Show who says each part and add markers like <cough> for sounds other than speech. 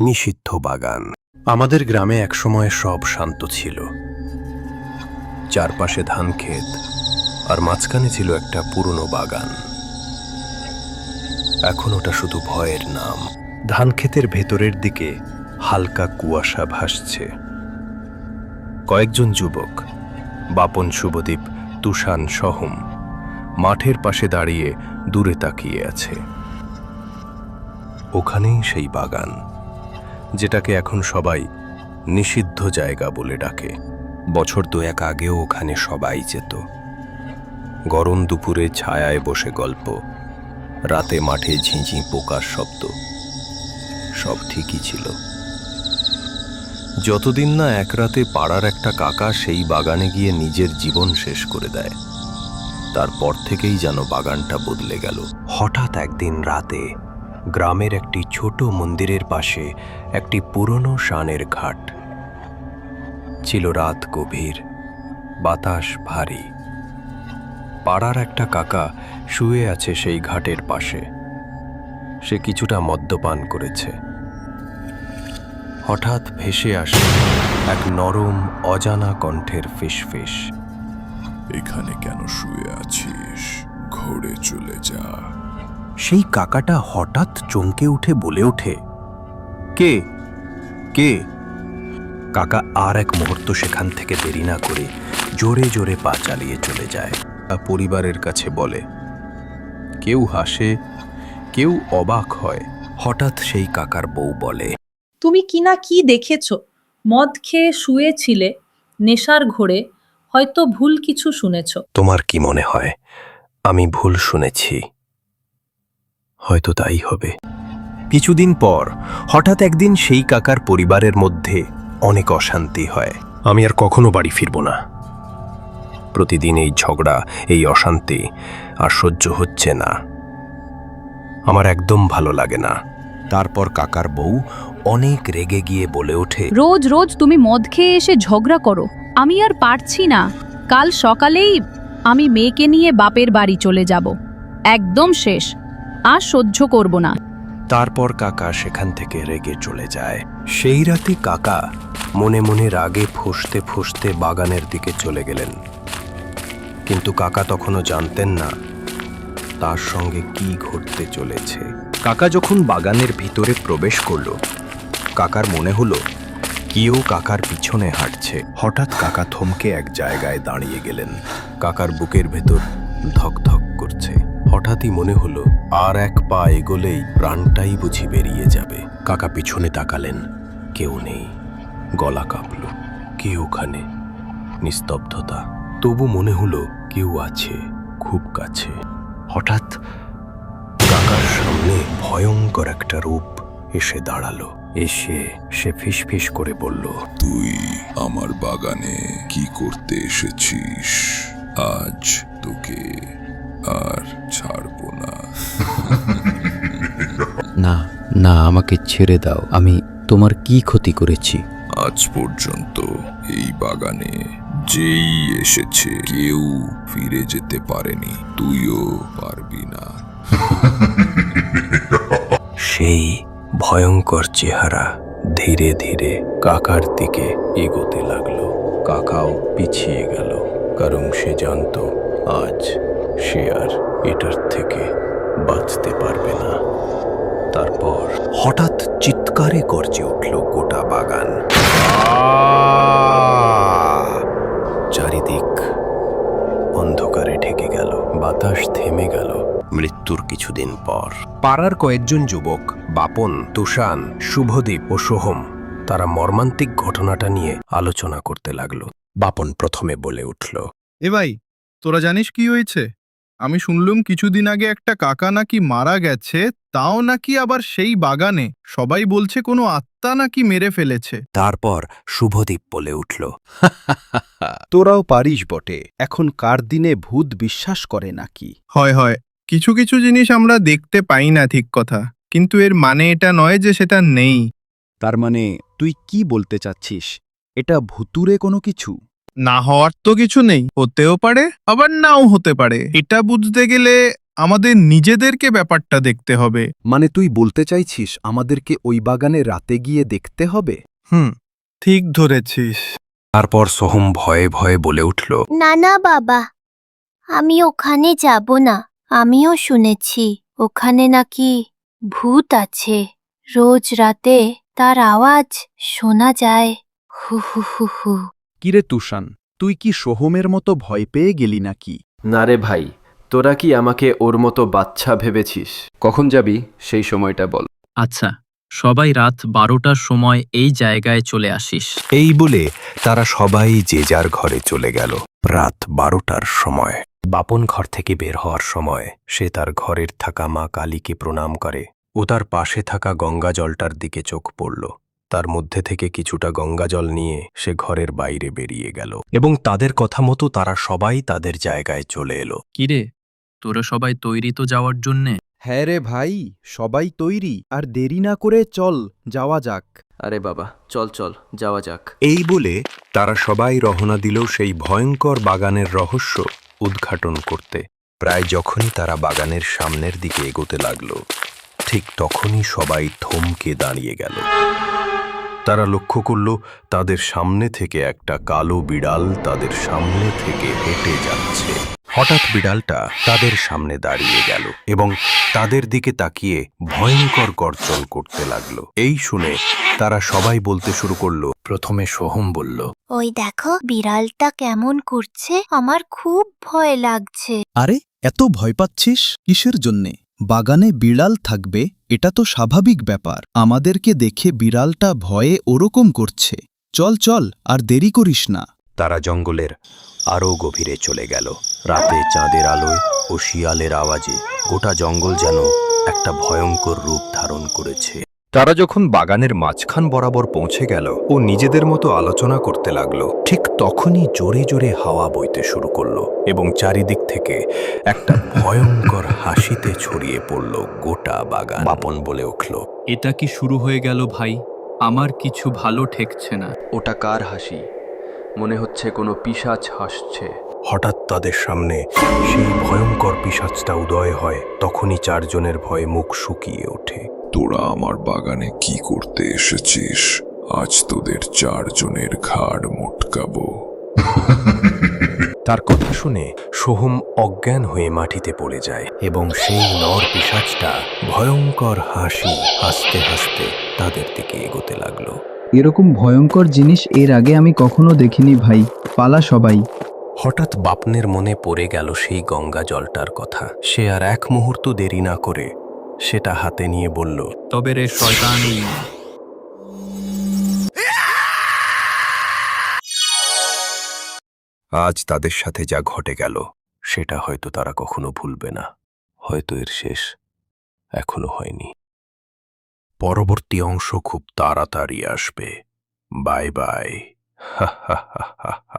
Speaker 1: নিষিদ্ধ বাগান। আমাদের গ্রামে একসময় সব শান্ত ছিল। চারপাশে ধান ক্ষেত, আর মাঝখানে ছিল একটা পুরনো বাগান। এখন ওটা শুধু ভয়ের নাম। ধান ক্ষেতের ভেতরের দিকে হালকা কুয়াশা ভাসছে। কয়েকজন যুবক, বাপন শুভদীপ, তুষান সহম, মাঠের পাশে দাঁড়িয়ে দূরে তাকিয়ে আছে। ওখানেই সেই বাগান। যেটাকে এখন সবাই নিষিদ্ধ জায়গা বলে ডাকে। বছর দুয়েক আগেও ওখানে সবাই যেত। গরম দুপুরে ছায়ায় বসে গল্প, রাতে মাঠে ঝিঁঝি পোকার শব্দ, সব ঠিকই ছিল। যতদিন না এক রাতে পাড়ার একটা কাকা সেই বাগানে গিয়ে নিজের জীবন শেষ করে দেয়, তারপর থেকেই যেন বাগানটা বদলে গেল। হঠাৎ একদিন রাতে গ্রামের একটি ছোট মন্দিরের পাশে একটি পুরনো শানের ঘাট। ছিল রাত গভীর বাতাস ভারী। পাড়ার একটা কাকা শুয়ে আছে সেই ঘাটের পাশে। সে কিছুটা মদ্যপান করেছে। হঠাৎ ভেসে আসে এক নরম অজানা কণ্ঠের ফিসফিস।
Speaker 2: এখানে কেন শুয়ে আছিস? ঘরে চলে যা।
Speaker 1: সেই কাকাটা হঠাৎ চমকে উঠে বলে ওঠে কে? কে? কাকা আর এক মুহূর্ত সেখান থেকে দেরি না করে জোরে জোরে পা চালিয়ে চলে যায়। পরিবারের কাছে বলে কেউ হাসে কেউ অবাক হয়। হঠাৎ সেই কাকার বউ বলে
Speaker 3: তুমি কি না কি দেখেছ? মদ খেয়ে শুয়েছিলে নেশার ঘোরে হয়তো ভুল কিছু শুনেছ।
Speaker 1: তোমার কি মনে হয়? আমি ভুল শুনেছি। হয়তো তাই হবে। কিছুদিন পর হঠাৎ একদিন সেই কাকার পরিবারের মধ্যে অনেক অশান্তি হয়। আমি আর কখনো বাড়ি ফিরব না। প্রতিদিন এই ঝগড়া এই অশান্তি আর সহ্য হচ্ছে না। আমার একদম ভালো লাগে না। তারপর কাকার বউ অনেক রেগে গিয়ে বলে ওঠে
Speaker 4: রোজ রোজ তুমি মদ খেয়ে এসে ঝগড়া করো। আমি আর পারছি না। কাল সকালেই আমি মেয়েকে নিয়ে বাপের বাড়ি চলে যাব। একদম শেষ। আর সহ্য করব না।
Speaker 1: তারপর কাকা সেখান থেকে রেগে চলে যায়। সেই রাতে কাকা মনে মনে রাগে ফুসতে ফুসতে বাগানের দিকে চলে গেলেন। কিন্তু কাকা তখনও জানতেন না তার সঙ্গে কি ঘটতে চলেছে। কাকা যখন বাগানের ভিতরে প্রবেশ করল, কাকার মনে হলো কেউ কাকার পিছনে হাঁটছে। হঠাৎ কাকা থমকে এক জায়গায় দাঁড়িয়ে গেলেন। কাকার বুকের ভেতর ধক ধক করছে। হঠাৎই মনে হলো, আর এক পা এগোলেই প্রাণটাই বুঝি বেরিয়ে যাবে। কাকা পিছনে তাকালেন, কেউ নেই, গলা কাঁপল, কে ওখানে? নিস্তব্ধতা। তবু মনে হলো কেউ আছে, খুব কাছে। হঠাৎ কাকার সামনে ভয়ঙ্কর একটা রূপ এসে দাঁড়াল। এসে সে ফিসফিস করে বলল,
Speaker 2: তুই আমার বাগানে কি করতে এসেছিস? আজ তোকে আর না
Speaker 5: আমাকে ছেড়ে দাও। আমি তোমার কি ক্ষতি করেছি?
Speaker 2: আজ পর্যন্ত এই বাগানে যেই এসেছে কেউ ফিরে যেতে পারেনি। তুইও পারবি না। <laughs>
Speaker 1: সেই ভয়ঙ্কর চেহারা ধীরে ধীরে কাকার দিকে এগোতে লাগল। কাকাও পিছিয়ে গেল কারণ সে জানত আজ সে আর এটার থেকে বাঁচতে পারবে না। হঠাৎ চিৎকারে গর্জে উঠল গোটা বাগান। চারিদিক অন্ধকারে ঢেকে গেল, বাতাস থেমে গেল। মৃত্যুর কিছুদিন পর। পাড়ার কয়েকজন যুবক, বাপন, তুষান, শুভদীপ ও সোহম, তারা মর্মান্তিক ঘটনাটা নিয়ে আলোচনা করতে লাগল। বাপন প্রথমে বলে উঠল,
Speaker 6: এ ভাই, তোরা জানিস কি হয়েছে? আমি শুনলুম কিছুদিন আগে একটা কাকা নাকি মারা গেছে তাও নাকি আবার সেই বাগানে। সবাই বলছে কোনো আত্মা নাকি মেরে ফেলেছে।
Speaker 1: তারপর শুভদীপ বলে উঠল <laughs>
Speaker 7: তোরাও পারিস বটে এখন কার দিনে ভূত বিশ্বাস করে নাকি?
Speaker 6: হয় হয় কিছু কিছু জিনিস আমরা দেখতে পাই না ঠিক কথা কিন্তু এর মানে এটা নয় যে সেটা নেই।
Speaker 7: তার মানে তুই কি বলতে চাচ্ছিস? এটা ভুতুরে কোনো কিছু?
Speaker 6: না হওয়ার তো কিছু নেই হতেও পারে আবার নাও হতে পারে। এটা বুঝতে গেলে আমাদের নিজেদেরকে ব্যাপারটা দেখতে হবে।
Speaker 7: মানে তুই বলতে চাইছিস আমাদেরকে ওই বাগানে রাতে গিয়ে দেখতে হবে?
Speaker 6: হুম ঠিক ধরেছিস।
Speaker 1: তারপর সোহম ভয়ে ভয়ে বলে উঠল
Speaker 8: না না বাবা আমি ওখানে যাব না। আমিও শুনেছি ওখানে নাকি ভূত আছে। রোজ রাতে তার আওয়াজ শোনা যায়। হু হু হু হু।
Speaker 7: কিরে তুষান তুই কি সোহমের মতো ভয় পেয়ে গেলি নাকি?
Speaker 9: না রে ভাই তোরা কি আমাকে ওর মতো বাচ্চা ভেবেছিস? কখন যাবি সেই সময়টা বল।
Speaker 10: আচ্ছা সবাই রাত বারোটার সময় এই জায়গায় চলে আসিস।
Speaker 1: এই বলে তারা সবাই যে যার ঘরে চলে গেল। রাত বারোটার সময়। বাপন ঘর থেকে বের হওয়ার সময় সে তার ঘরের থাকা মা কালীকে প্রণাম করে ও তার পাশে থাকা গঙ্গা জলটার দিকে চোখ পড়ল। তার মধ্যে থেকে কিছুটা গঙ্গা জল নিয়ে সে ঘরের বাইরে বেরিয়ে গেল। এবং তাদের কথা মতো তারা সবাই তাদের জায়গায় চলে এলো।
Speaker 10: কিরে তোরা সবাই তৈরি তো যাওয়ার জন্যে?
Speaker 7: হ্যাঁ রে ভাই সবাই তৈরি। আর দেরি না করে চল যাওয়া যাক।
Speaker 9: আরে বাবা চল চল যাওয়া যাক।
Speaker 1: এই বলে তারা সবাই রহনা দিল সেই ভয়ঙ্কর বাগানের রহস্য উদ্ঘাটন করতে। প্রায় যখনই তারা বাগানের সামনের দিকে এগোতে লাগল ঠিক তখনই সবাই থমকে দাঁড়িয়ে গেল। তারা লক্ষ্য করল তাদের সামনে থেকে একটা কালো বিড়াল তাদের সামনে থেকে হেঁটে যাচ্ছে। হঠাৎ বিড়ালটা তাদের সামনে দাঁড়িয়ে গেল এবং তাদের দিকে তাকিয়ে ভয়ঙ্কর গর্জন করতে লাগল। এই শুনে তারা সবাই বলতে শুরু করল প্রথমে সোহম বলল
Speaker 8: ওই দেখো বিড়ালটা কেমন করছে? আমার খুব ভয় লাগছে।
Speaker 7: আরে এত ভয় পাচ্ছিস? কিসের জন্যে? বাগানে বিড়াল থাকবে, এটা তো স্বাভাবিক ব্যাপার। আমাদেরকে দেখে বিড়ালটা ভয়ে ওরকম করছে। চল চল, আর দেরি করিস না।
Speaker 1: তারা জঙ্গলের আরও গভীরে চলে গেল। রাতে চাঁদের আলোয় ও শিয়ালের আওয়াজে গোটা জঙ্গল যেন একটা ভয়ঙ্কর রূপ ধারণ করেছে। তারা যখন বাগানের মাঝখান বরাবর পৌঁছে গেল ও নিজেদের মতো আলোচনা করতে লাগল ঠিক তখনই জোরে জোরে হাওয়া বইতে শুরু করল এবং চারিদিক থেকে একটা ভয়ঙ্কর হাসিতে ছড়িয়ে পড়ল গোটা বাগান। বাপন বলে উঠল
Speaker 10: এটা কি শুরু হয়ে গেল ভাই? আমার কিছু ভালো ঠেকছে না।
Speaker 9: ওটা কার হাসি? মনে হচ্ছে কোনো পিশাচ হাসছে।
Speaker 1: হঠাৎ তাদের সামনে সেই ভয়ঙ্কর পিশাচটা উদয় হয় তখনই চারজনের ভয়ে মুখ শুকিয়ে ওঠে।
Speaker 2: তোরা আমার বাগানে কি করতে এসেছিস? আজ তোদের চারজনের ঘাড় মোটকাবো।
Speaker 1: তার কথা শুনে সোহম অজ্ঞান হয়ে মাটিতে পড়ে যায় এবং সেই নর পিশাচটা ভয়ঙ্কর হাসি হাসতে হাসতে তাদের দিকে এগোতে লাগল।
Speaker 11: এরকম ভয়ঙ্কর জিনিস এর আগে আমি কখনো দেখিনি ভাই। পালা সবাই।
Speaker 1: হঠাৎ বাপনের মনে পড়ে গেল সেই গঙ্গা জলটার কথা। সে আর এক মুহূর্ত দেরি না করে সেটা হাতে নিয়ে বলল
Speaker 10: তবে রে শয়তানি।
Speaker 1: আজ তাদের সাথে যা ঘটে গেল সেটা হয়তো তারা কখনো ভুলবে না। হয়তো এর শেষ এখনও হয়নি। পরবর্তী অংশ খুব তাড়াতাড়ি আসবে। Bye bye. হা হা হা হা